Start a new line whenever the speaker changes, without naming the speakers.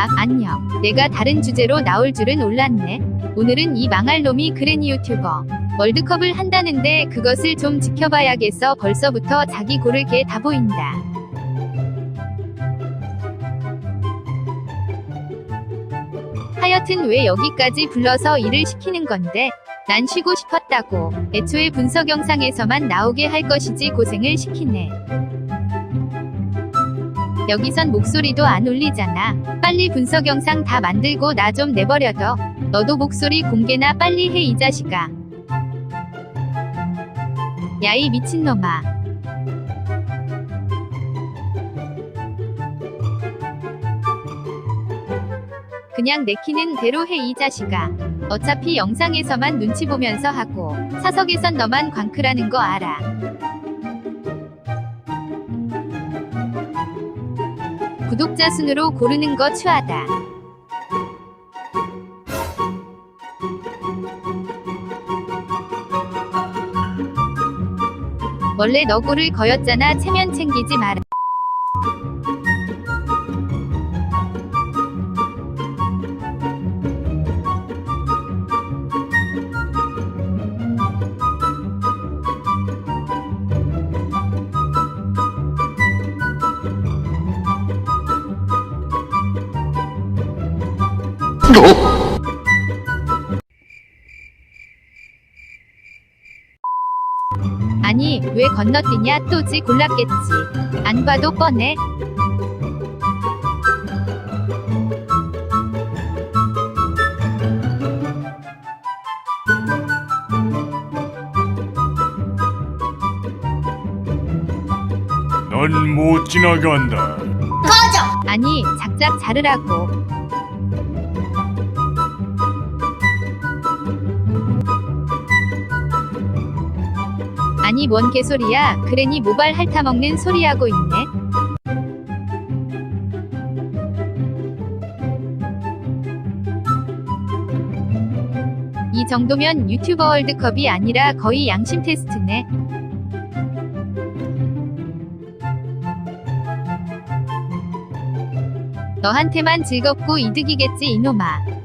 아, 안녕. 내가 다른 주제로 나올 줄은 몰랐네. 오늘은 이 망할 놈이 그레니 유튜버. 월드컵을 한다는데 그것을 좀 지켜봐야겠어. 벌써부터 자기 고를 게 다 보인다. 하여튼 왜 여기까지 불러서 일을 시키는 건데? 난 쉬고 싶었다고. 애초에 분석 영상에서만 나오게 할 것이지 고생을 시키네. 여기선 목소리도 안 울리잖아. 빨리 분석 영상 다 만들고 나 좀 내버려둬. 너도 목소리 공개나 빨리 해 이 자식아. 야이 미친놈아. 그냥 내키는 대로 해 이 자식아. 어차피 영상에서만 눈치 보면서 하고 사석에선 너만 광크라는 거 알아. 구독자 순으로 고르는 거 추하다. 원래 너 고를 거였잖아. 체면 챙기지 마라. 아니, 왜 건너뛰냐? 또 지 골랐겠지. 안 봐도 뻔해.
넌 못 지나간다.
아니, 작작 자르라고. 아니, 뭔 개소리야. 그래니 모발 핥아먹는 소리하고 있네. 이 정도면 유튜버 월드컵이 아니라 거의 양심 테스트네. 너한테만 즐겁고 이득이겠지 이놈아.